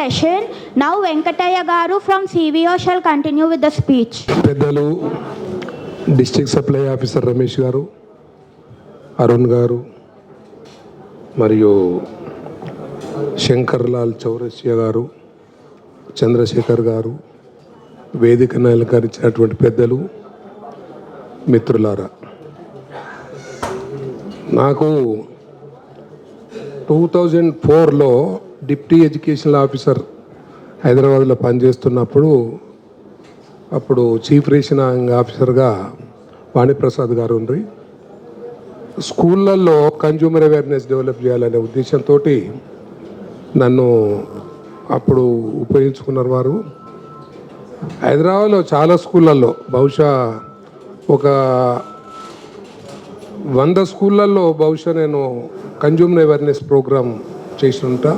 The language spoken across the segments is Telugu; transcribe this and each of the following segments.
session. Now Venkataya Garu from CVO shall continue with the speech. పెద్దలు district supply officer Ramesh garu Arun garu మరియు శంకర్ లాల్ చౌరస్య గారు చంద్రశేఖర్ గారు వేదిక అలంకరించినటువంటి పెద్దలు మిత్రులారా నాకు టూ థౌజండ్ ఫోర్లో డిప్టీ ఎడ్యుకేషనల్ ఆఫీసర్ హైదరాబాద్లో పనిచేస్తున్నప్పుడు అప్పుడు చీఫ్ రేషనింగ్ ఆఫీసర్గా వాణిప్రసాద్ గారు ఉండ్రి. స్కూళ్ళల్లో కన్జ్యూమర్ అవేర్నెస్ డెవలప్ చేయాలనే ఉద్దేశంతో నన్ను అప్పుడు ఉపయోగించుకున్నారు వారు. హైదరాబాద్లో చాలా స్కూళ్ళల్లో బహుశా ఒక వంద స్కూళ్ళల్లో బహుశా నేను కన్జ్యూమర్ అవేర్నెస్ ప్రోగ్రామ్ చేసి ఉంటా.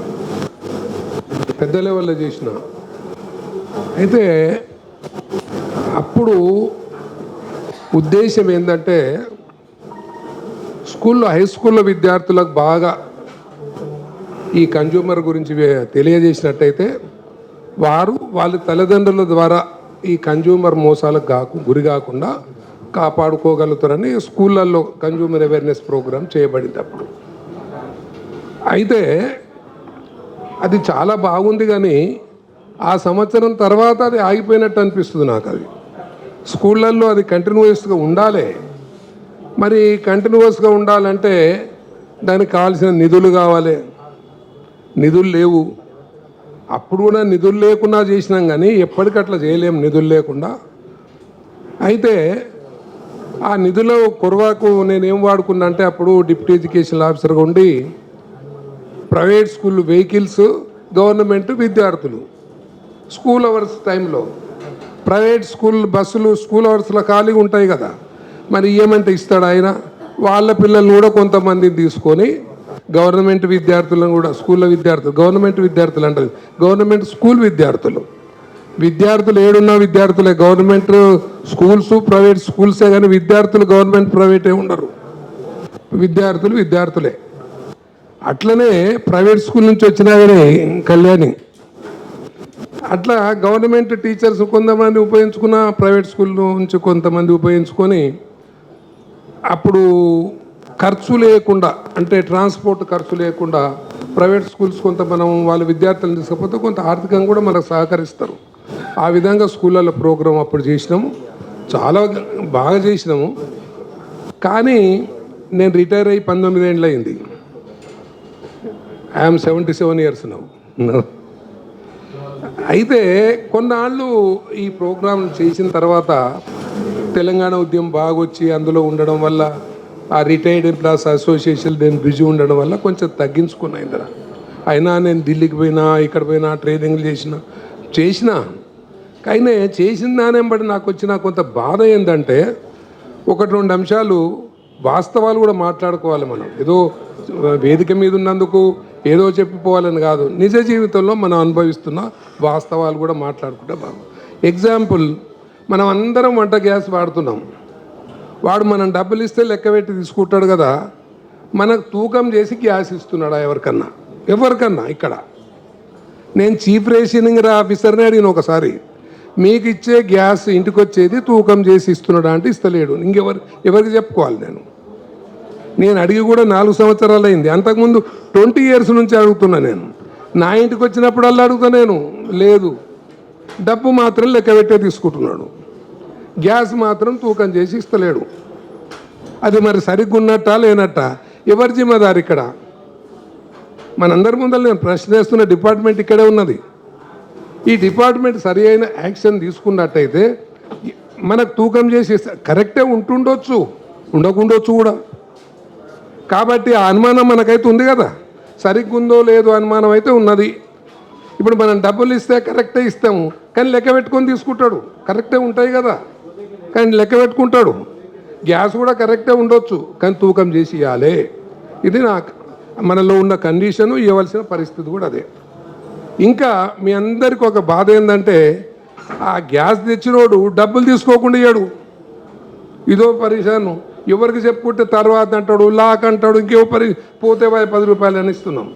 పెద్ద లెవెల్లో చేసిన. అయితే అప్పుడు ఉద్దేశం ఏంటంటే స్కూల్లో హై స్కూల్లో విద్యార్థులకు బాగా ఈ కన్జ్యూమర్ గురించి తెలియజేసినట్టయితే వారు వాళ్ళ తల్లిదండ్రుల ద్వారా ఈ కన్జ్యూమర్ మోసాలకు కాకు గురి కాకుండా కాపాడుకోగలుగుతారని స్కూళ్ళల్లో కన్జ్యూమర్ అవేర్నెస్ ప్రోగ్రామ్ చేయబడింది అప్పుడు. అయితే అది చాలా బాగుంది కానీ ఆ సంవత్సరం తర్వాత అది ఆగిపోయినట్టు అనిపిస్తుంది నాకు అది. స్కూళ్ళల్లో అది కంటిన్యూస్గా ఉండాలి. మరి కంటిన్యూస్గా ఉండాలంటే దానికి కావాల్సిన నిధులు కావాలి. నిధులు లేవు. అప్పుడు కూడా నిధులు లేకుండా చేసినాం కానీ ఎప్పటికట్లా చేయలేం నిధులు లేకుండా. అయితే ఆ నిధుల కొరవాకు నేనేం వాడుకున్నా అంటే అప్పుడు డిప్యూటీ ఎడ్యుకేషన్ ఆఫీసర్గా ఉండి ప్రైవేట్ స్కూల్ వెహికల్స్ గవర్నమెంట్ విద్యార్థులు. స్కూల్ అవర్స్ టైంలో. ప్రైవేట్ స్కూల్ బస్సులు స్కూల్ అవర్స్లో ఖాళీగా ఉంటాయి కదా. మరి ఏమంటే ఇస్తాడు ఆయన? వాళ్ళ పిల్లల్ని కూడా కొంతమందిని తీసుకొని గవర్నమెంట్ విద్యార్థులను కూడా స్కూల్లో విద్యార్థులు గవర్నమెంట్ విద్యార్థులు అంటారు. గవర్నమెంట్ స్కూల్ విద్యార్థులు. విద్యార్థులు ఏడున్న విద్యార్థులే. గవర్నమెంట్ స్కూల్స్ ప్రైవేట్ స్కూల్సే కానీ విద్యార్థులు గవర్నమెంట్ ప్రైవేటే ఉండరు. విద్యార్థులు విద్యార్థులే. అట్లనే ప్రైవేట్ స్కూల్ నుంచి వచ్చినా కానీ కళ్యాణి. అట్లా గవర్నమెంట్ టీచర్స్ కొంతమంది ఉపయోగించుకున్న ప్రైవేట్ స్కూల్ నుంచి కొంతమంది ఉపయోగించుకొని అప్పుడు ఖర్చు లేకుండా అంటే ట్రాన్స్పోర్ట్ ఖర్చు లేకుండా ప్రైవేట్ స్కూల్స్ కొంత మనం వాళ్ళ విద్యార్థులను తీసుకపోతే కొంత ఆర్థికంగా కూడా మనకు సహకరిస్తారు. ఆ విధంగా స్కూళ్ళల్లో ప్రోగ్రాం అప్పుడు చేసినాము. చాలా బాగా చేసినాము. కానీ నేను రిటైర్ అయ్యి పంతొమ్మిది ఏళ్ళు అయింది. I'm seventy seven years now. అయితే కొన్నాళ్ళు ఈ ప్రోగ్రాం చేసిన తర్వాత తెలంగాణ ఉద్యమం బాగా వచ్చి అందులో ఉండడం వల్ల ఆ రిటైర్డ్ ఎంప్లాయస్ అసోసియేషన్ నేను బిజీ ఉండడం వల్ల కొంచెం తగ్గించుకున్నా ఇందులో. అయినా నేను ఢిల్లీకి పోయినా ఇక్కడ పోయినా ట్రైనింగ్లు చేసిన చేసిన. కానీ చేసిన దాని బట్టి నాకు వచ్చిన కొంత బాధ ఏంటంటే ఒకటి రెండు అంశాలు వాస్తవాలు కూడా మాట్లాడుకోవాలి మనం. ఏదో వేదిక మీద ఉన్నందుకు ఏదో చెప్పిపోవాలని కాదు. నిజ జీవితంలో మనం అనుభవిస్తున్న వాస్తవాలు కూడా మాట్లాడుకుంటే బాగు ఎగ్జాంపుల్ మనం అందరం వంట గ్యాస్ వాడుతున్నాం. వాడు మనం డబ్బులు ఇస్తే లెక్క పెట్టి తీసుకుంటాడు కదా. మనకు తూకం చేసి గ్యాస్ ఇస్తున్నాడా ఎవరికన్నా? ఎవరికన్నా ఇక్కడ? నేను చీఫ్ రేషనింగ్ ఆఫీసర్ని అడిగిన ఒకసారి మీకు ఇచ్చే గ్యాస్ ఇంటికి వచ్చేది తూకం చేసి ఇస్తున్నాడా? అంటే ఇస్తలేడు. ఇంకెవరు ఎవరికి చెప్పుకోవాలి నేను? నేను అడిగి కూడా నాలుగు సంవత్సరాలు అయింది. అంతకుముందు ట్వంటీ ఇయర్స్ నుంచి అడుగుతున్నా నేను. నా ఇంటికి వచ్చినప్పుడల్లా అడుగుతా నేను లేదు డబ్బు మాత్రం లెక్క పెట్టే తీసుకుంటున్నాడు. గ్యాస్ మాత్రం తూకం చేసి ఇస్తలేడు. అది మరి సరిగ్గా ఉన్నట్టా లేనట్టా? ఎవరి జిమ్మదారు ఇక్కడ? మనందరి ముందర నేను ప్రశ్నేస్తున్న డిపార్ట్మెంట్ ఇక్కడే ఉన్నది. ఈ డిపార్ట్మెంట్ సరి అయిన యాక్షన్ తీసుకున్నట్టయితే మనకు తూకం చేసి కరెక్టే ఉంటుండొచ్చు. ఉండకుండొచ్చు కూడా. కాబట్టి ఆ అనుమానం మనకైతే ఉంది కదా. సరిగ్గుందో లేదో అనుమానం అయితే ఉన్నది. ఇప్పుడు మనం డబ్బులు ఇస్తే కరెక్టే ఇస్తాము. కానీ లెక్క పెట్టుకొని తీసుకుంటాడు. కరెక్టే ఉంటాయి కదా. కానీ లెక్క పెట్టుకుంటాడు. గ్యాస్ కూడా కరెక్టే ఉండొచ్చు. కానీ తూకం చేసి ఇవ్వాలి ఇది నా మనలో ఉన్న కండిషను ఇవ్వాల్సిన పరిస్థితి కూడా అదే. ఇంకా మీ అందరికి ఒక బాధ ఏంటంటే ఆ గ్యాస్ తెచ్చినోడు డబ్బులు తీసుకోకుండా ఇయ్యాడు. ఇదో పరిశాను. ఎవరికి చెప్పుకుంటే తర్వాత అంటాడు లాక్ అంటాడు ఇంకేవో పరి పోతే వాయి పది రూపాయలు అని ఇస్తున్నాం.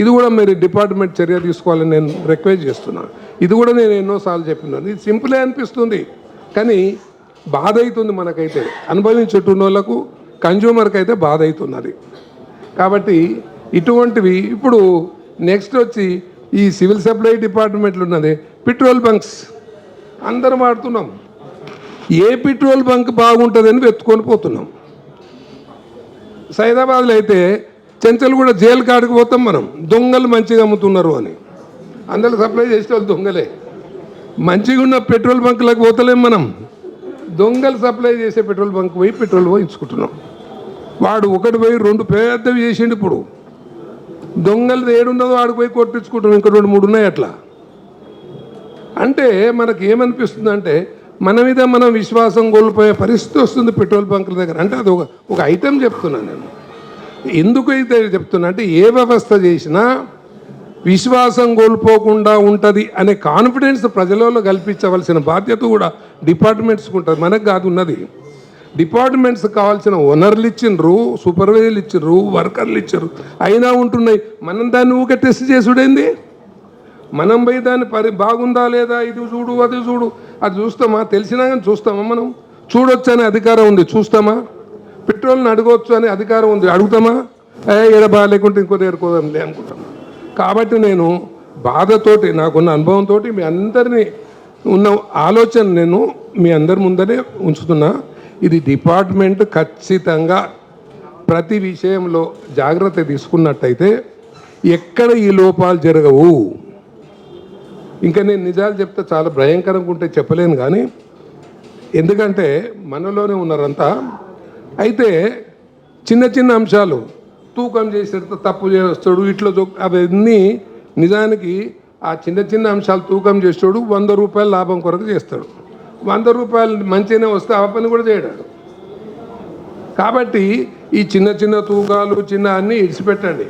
ఇది కూడా మీరు డిపార్ట్మెంట్ చర్య తీసుకోవాలని నేను రిక్వెస్ట్ చేస్తున్నాను ఇది కూడా నేను ఎన్నోసార్లు చెప్పినాను ఇది సింపులే అనిపిస్తుంది కానీ బాధ అవుతుంది మనకైతే. అనుభవించేటున్న వాళ్ళకు కన్జ్యూమర్కి అయితే బాధ అవుతున్నది. కాబట్టి ఇటువంటివి ఇప్పుడు నెక్స్ట్ వచ్చి ఈ సివిల్ సప్లై డిపార్ట్మెంట్లు ఉన్నది పెట్రోల్ బంక్స్ అందరం వాడుతున్నాం. ఏ పెట్రోల్ బంక్ బాగుంటుందని వెతుకొని పోతున్నాం. సైదాబాద్లో అయితే చెంచలు కూడా జైలు కాడికి పోతాం మనం. దొంగలు మంచిగా అమ్ముతున్నారు అని. అందరూ సప్లై చేసే వాళ్ళు దొంగలే. మంచిగా ఉన్న పెట్రోల్ బంకులకు పోతలేం మనం. దొంగలు సప్లై చేసే పెట్రోల్ బంక్ పోయి పెట్రోల్ పోయించుకుంటున్నాం. వాడు ఒకటి పోయి రెండు పెద్దవి చేసిండు ఇప్పుడు. దొంగలు ఏడున్నదో వాడికి పోయి కొట్టించుకుంటున్నాం. ఇంకా రెండు మూడు ఉన్నాయి అట్లా. అంటే మనకి ఏమనిపిస్తుంది అంటే మన మీద మనం విశ్వాసం కోల్పోయే పరిస్థితి వస్తుంది పెట్రోల్ బంకుల దగ్గర. అంటే అది ఒక ఒక ఐటెం చెప్తున్నాను నేను. ఎందుకు అయితే చెప్తున్నా అంటే ఏ వ్యవస్థ చేసినా విశ్వాసం కోల్పోకుండా ఉంటుంది అనే కాన్ఫిడెన్స్ ప్రజలలో కల్పించవలసిన బాధ్యత కూడా డిపార్ట్మెంట్స్కి ఉంటుంది. మనకు కాదు ఉన్నది. డిపార్ట్మెంట్స్ కావాల్సిన ఓనర్లు ఇచ్చిండ్రు సూపర్వైజర్లు ఇచ్చిర్రు వర్కర్లు ఇచ్చారు అయినా ఉంటున్నాయి. మనం దాన్ని ఊకే టెస్ట్ చేసుడేంది? మనం పోయి దాన్ని పరి బాగుందా లేదా? ఇది చూడు అది చూడు. అది చూస్తామా? తెలిసినా కానీ చూస్తామా మనం? చూడొచ్చు అనే అధికారం ఉంది. చూస్తామా? పెట్రోల్ని అడగవచ్చు అనే అధికారం ఉంది. అడుగుతామా? ఏ ఎడ బాగాలేకుంటే ఇంకో ఏరుకోదాంలే అనుకుంటాం. కాబట్టి నేను బాధతోటి నాకున్న అనుభవంతో మీ అందరినీ ఉన్న ఆలోచన నేను మీ అందరి ముందరే ఉంచుతున్నా. ఇది డిపార్ట్మెంట్ ఖచ్చితంగా ప్రతి విషయంలో జాగ్రత్త తీసుకున్నట్టయితే ఎక్కడ ఈ లోపాలు జరగవు. ఇంకా నేను నిజాలు చెప్తే చాలా భయంకరంగా ఉంటే చెప్పలేను కానీ ఎందుకంటే మనలోనే ఉన్నారంతా. అయితే చిన్న చిన్న అంశాలు తూకం చేసేట తప్పు చేస్తాడు ఇట్లా అవన్నీ నిజానికి ఆ చిన్న చిన్న అంశాలు తూకం చేస్తాడు వంద రూపాయలు లాభం కొరకు చేస్తాడు. వంద రూపాయలు మంచిగానే వస్తే ఆ పని కూడా చేయడాడు కాబట్టి ఈ చిన్న చిన్న తూకాలు చిన్న అన్నీ ఇడిచిపెట్టండి.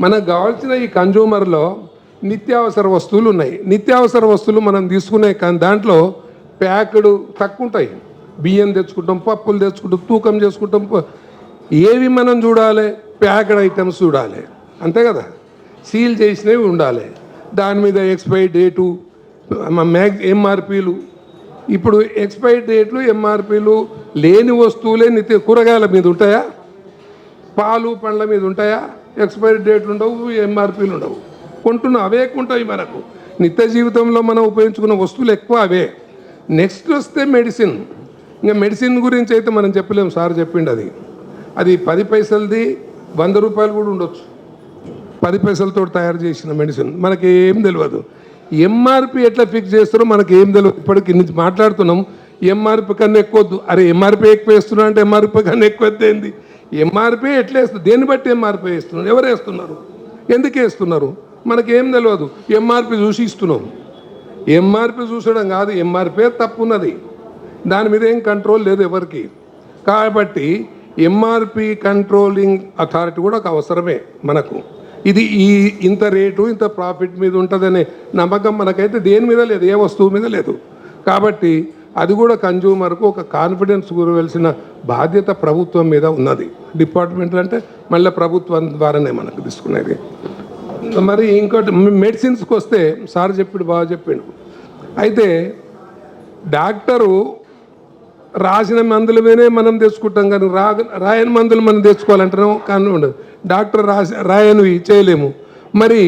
మనకు కావాల్సిన ఈ కన్జ్యూమర్లో నిత్యావసర వస్తువులు ఉన్నాయి. నిత్యావసర వస్తువులు మనం తీసుకునే కానీ దాంట్లో ప్యాక్డ్ తక్కువ ఉంటాయి బియ్యం తెచ్చుకుంటాం పప్పులు తెచ్చుకుంటాం తూకం చేసుకుంటాం. ఏవి మనం చూడాలి? ప్యాక్డ్ ఐటమ్స్ చూడాలి. అంతే కదా? సీల్ చేసినవి ఉండాలి. దాని మీద ఎక్స్పైరీ డేటు మ్యాగ్ ఎంఆర్పీలు. ఇప్పుడు ఎక్స్పైరీ డేట్లు ఎంఆర్పీలు లేని వస్తువులే నిత్య కూరగాయల మీద ఉంటాయా? పాలు పండ్ల మీద ఉంటాయా? ఎక్స్పైరీ డేట్లు ఉండవు ఎంఆర్పీలు ఉండవు. కొంటున్న అవే ఉంటాయి మనకు. నిత్య జీవితంలో మనం ఉపయోగించుకున్న వస్తువులు ఎక్కువ అవే. నెక్స్ట్ వస్తే మెడిసిన్ ఇంకా మెడిసిన్ గురించి అయితే మనం చెప్పలేము. సార్ చెప్పిండు అది. అది పది పైసలది వంద రూపాయలు కూడా ఉండొచ్చు. పది పైసలతో తయారు చేసిన మెడిసిన్ మనకి ఏం తెలియదు ఎంఆర్పి ఎట్లా ఫిక్స్ చేస్తారో మనకి ఏం తెలియదు ఇప్పటికి నుంచి మాట్లాడుతున్నాం. ఎంఆర్పి కన్నా ఎక్కువ వద్దు. అరే ఎంఆర్పి ఎక్కువ వేస్తున్నా అంటే ఎంఆర్పి కన్నా ఎక్కువ ఏంది? ఎంఆర్పి ఎట్లా వేస్తుంది దేన్ని బట్టి ఎంఆర్పి వేస్తున్నారు? ఎవరు వేస్తున్నారు? ఎందుకు వేస్తున్నారు? మనకేం తెలియదు ఎంఆర్పి చూసి ఇస్తున్నాం. ఎంఆర్పి చూసడం కాదు ఎంఆర్పే తప్పున్నది. దాని మీద ఏం కంట్రోల్ లేదు ఎవరికి. కాబట్టి ఎంఆర్పి కంట్రోలింగ్ అథారిటీ కూడా ఒక అవసరమే మనకు. ఇది ఈ ఇంత రేటు ఇంత ప్రాఫిట్ మీద ఉంటుందనే నమ్మకం మనకైతే దేని మీద లేదు ఏ వస్తువు మీద లేదు. కాబట్టి అది కూడా కన్జ్యూమర్కు ఒక కాన్ఫిడెన్స్ గురవలసిన బాధ్యత ప్రభుత్వం మీద ఉన్నది. డిపార్ట్మెంట్లు అంటే మళ్ళీ ప్రభుత్వం ద్వారానే మనకు తీసుకునేది. మరి ఇంకోటి మెడిసిన్స్కి వస్తే సార్ చెప్పిడు బాగా చెప్పిండు. అయితే డాక్టరు రాసిన మందుల మీదే మనం తెచ్చుకుంటాం కానీ రా రాయని మందులు మనం తెచ్చుకోవాలంటాం కానీ ఉండదు. డాక్టర్ రాసి రాయనివి చేయలేము. మరి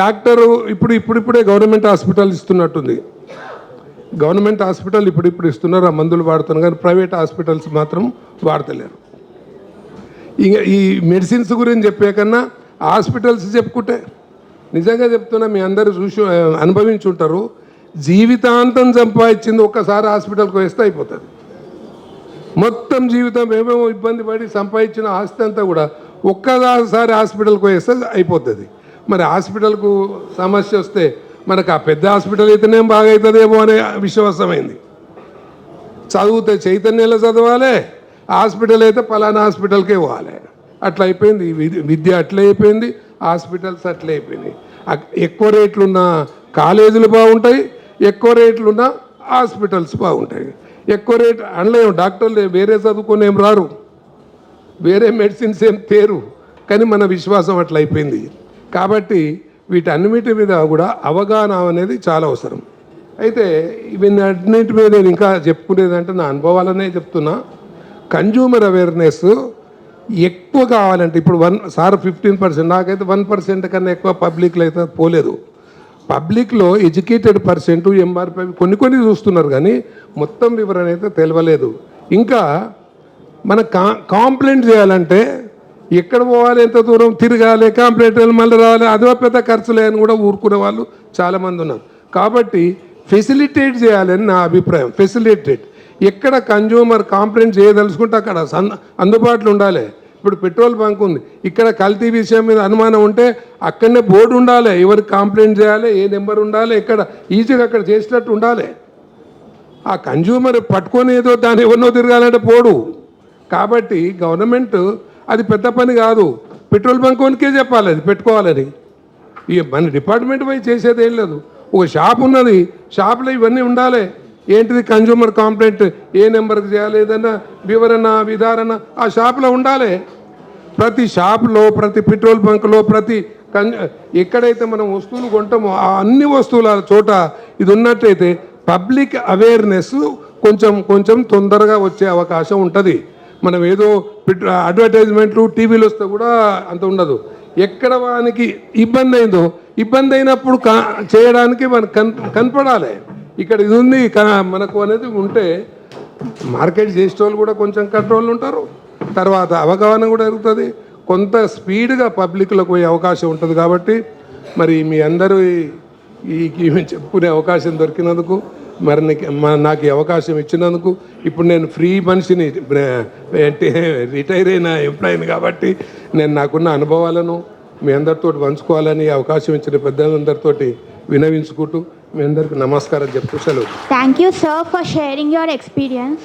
డాక్టరు ఇప్పుడు ఇప్పుడిప్పుడే గవర్నమెంట్ హాస్పిటల్ ఇస్తున్నట్టుంది. గవర్నమెంట్ హాస్పిటల్ ఇప్పుడిప్పుడు ఇస్తున్నారు ఆ మందులు వాడుతున్నారు కానీ ప్రైవేట్ హాస్పిటల్స్ మాత్రం వాడతలేరు. ఇంకా ఈ మెడిసిన్స్ గురించి చెప్పే కన్నా హాస్పిటల్స్ చెప్పుకుంటే. నిజంగా చెప్తున్నా మీ అందరూ చూసి అనుభవించుంటారు. అనుభవించి ఉంటారు జీవితాంతం సంపాదించింది ఒక్కసారి హాస్పిటల్కి వేస్తే అయిపోతుంది. మొత్తం జీవితం ఏమేమో ఇబ్బంది పడి సంపాదించిన ఆస్తి అంతా కూడా ఒక్కసారి హాస్పిటల్కి వేస్తే అయిపోతుంది. మరి హాస్పిటల్కు సమస్య వస్తే మనకు ఆ పెద్ద హాస్పిటల్ అయితేనేం బాగవుతుందేమో అనే విశ్వాసమైంది. చదివితే చైతన్యంలో చదవాలి హాస్పిటల్ అయితే పలానా హాస్పిటల్కే పోవాలి. అట్లా అయిపోయింది విద్య- విద్య అట్లే అయిపోయింది హాస్పిటల్స్ అట్లే అయిపోయినాయి ఎక్కువ రేట్లున్న కాలేజీలు బాగుంటాయి ఎక్కువ రేట్లున్న హాస్పిటల్స్ బాగుంటాయి. ఎక్కువ రేట్ అనలేము డాక్టర్లు వేరే చదువుకొని ఏం రారు. వేరే మెడిసిన్స్ ఏం తేరు. కానీ మన విశ్వాసం అట్లా అయిపోయింది కాబట్టి వీటన్నిటి మీద కూడా అవగాహన అనేది చాలా అవసరం. అయితే ఇవన్నిటి మీద నేను ఇంకా చెప్పుకునేదంటే నా అనుభవాలనే చెప్తున్నా. కన్జ్యూమర్ అవేర్నెస్ ఎక్కువ కావాలంటే ఇప్పుడు వన్ సార్ ఫిఫ్టీన్ పర్సెంట్ నాకైతే వన్ పర్సెంట్ కన్నా ఎక్కువ పబ్లిక్లో అయితే పోలేదు. పబ్లిక్లో ఎడ్యుకేటెడ్ పర్సెంట్ ఎంఆర్పీ కొన్ని కొన్ని చూస్తున్నారు కానీ మొత్తం వివరణ అయితే తెలియలేదు ఇంకా మన కా కాంప్లైంట్ చేయాలంటే ఎక్కడ పోవాలి ఎంత దూరం తిరగాలి కాంప్లైంట్ మళ్ళీ రావాలి అదో పెద్ద ఖర్చులే అని కూడా ఊరుకునే వాళ్ళు చాలామంది ఉన్నారు. కాబట్టి ఫెసిలిటేట్ చేయాలని నా అభిప్రాయం. ఫెసిలిటేట్ ఎక్కడ కన్జ్యూమర్ కాంప్లైంట్ చేయదలుచుకుంటే అక్కడ అందుబాటులో ఉండాలి. ఇప్పుడు పెట్రోల్ బంక్ ఉంది. ఇక్కడ కల్తీ విషయం మీద అనుమానం ఉంటే అక్కడనే బోర్డు ఉండాలి. ఎవరికి కంప్లైంట్ చేయాలి ఏ నెంబర్ ఉండాలి ఎక్కడ ఈజీగా అక్కడ చేసినట్టు ఉండాలి. ఆ కన్జ్యూమర్ పట్టుకొని ఏదో దాన్ని ఎవరినో తిరగాలంటే పోడు. కాబట్టి గవర్నమెంట్ అది పెద్ద పని కాదు. పెట్రోల్ బంక్ వనికే చెప్పాలి అది పెట్టుకోవాలని. ఇక మన డిపార్ట్మెంట్ పోయి చేసేది ఏం లేదు. ఒక షాప్ ఉన్నది. షాప్లో ఇవన్నీ ఉండాలి. ఏంటిది కన్జ్యూమర్ కాంప్లైంట్ ఏ నెంబర్కి చేయాలి? ఏదన్నా వివరణ విధారణ ఆ షాప్లో ఉండాలి. ప్రతి షాప్లో ప్రతి పెట్రోల్ బంక్లో ప్రతి కన్ ఎక్కడైతే మనం వస్తువులు కొంటామో ఆ అన్ని వస్తువుల చోట ఇది ఉన్నట్టయితే పబ్లిక్ అవేర్నెస్ కొంచెం కొంచెం తొందరగా వచ్చే అవకాశం ఉంటుంది. మనం ఏదో అడ్వర్టైజ్మెంట్లు టీవీలు వస్తే కూడా అంత ఉండదు. ఎక్కడ వానికి ఇబ్బంది అయిందో ఇబ్బంది అయినప్పుడు కా చేయడానికి మనకు కన్ కనపడాలి. ఇక్కడ ఇది ఉంది మనకు అనేది ఉంటే మార్కెట్ చేసేటోళ్ళు కూడా కొంచెం కంట్రోల్ ఉంటారు. తర్వాత అవగాహన కూడా జరుగుతుంది కొంత స్పీడ్గా పబ్లిక్లోకి పోయే అవకాశం ఉంటుంది కాబట్టి మరి మీ అందరూ ఈ- చెప్పుకునే అవకాశం దొరికినందుకు మరి నాకు అవకాశం ఇచ్చినందుకు ఇప్పుడు నేను ఫ్రీ మనిషిని అంటే రిటైర్ అయిన ఎంప్లాయీని కాబట్టి నేను నాకున్న అనుభవాలను మీ అందరితో పంచుకోవాలని అవకాశం ఇచ్చిన పెద్దలందరితోటి వినవించుకుంటూ మీ అందరికీ నమస్కారం చెప్తూ సెలవు thank you sir for sharing your experience